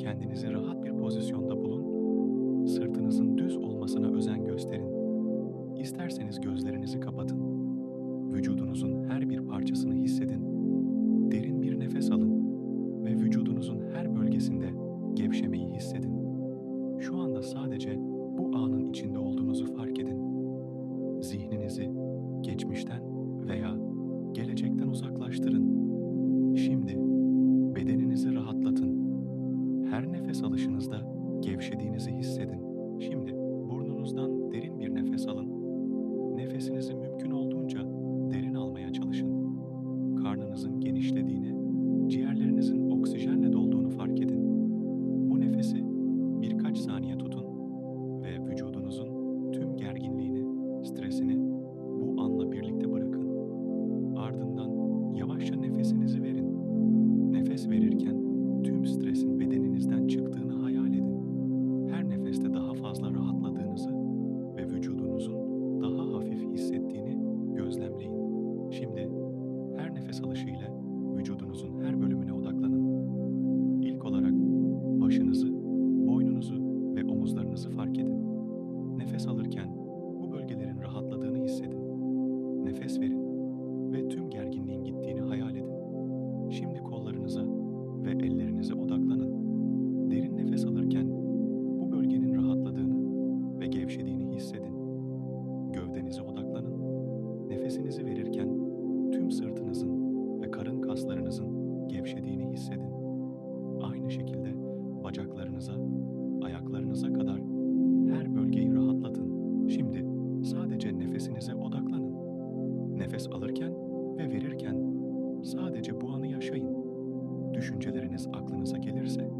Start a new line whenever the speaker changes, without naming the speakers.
Kendinizi rahat bir pozisyonda bulun. Sırtınızın düz olmasına özen gösterin. İsterseniz gözlerinizi kapatın. Vücudunuzun her bir parçasını hissedin. Derin bir nefes alın ve vücudunuzun her bölgesinde gevşemeyi hissedin. Şu anda sadece bu anın içinde olduğunuzu fark edin. Zihninizi geçmişten veya Her nefes alışınızda gevşediğinizi hissedin. Şimdi burnunuzdan derin bir nefes alın. Alırken bu bölgelerin rahatladığını hissedin. Nefes verin ve tüm gerginliğin gittiğini hayal edin. Şimdi kollarınıza ve ellerinize odaklanın. Derin nefes alırken bu bölgenin rahatladığını ve gevşediğini hissedin. Gövdenize odaklanın. Nefesinizi verirken tüm sırtınızın ve karın kaslarınızın sadece bu anı yaşayın. Düşünceleriniz aklınıza gelirse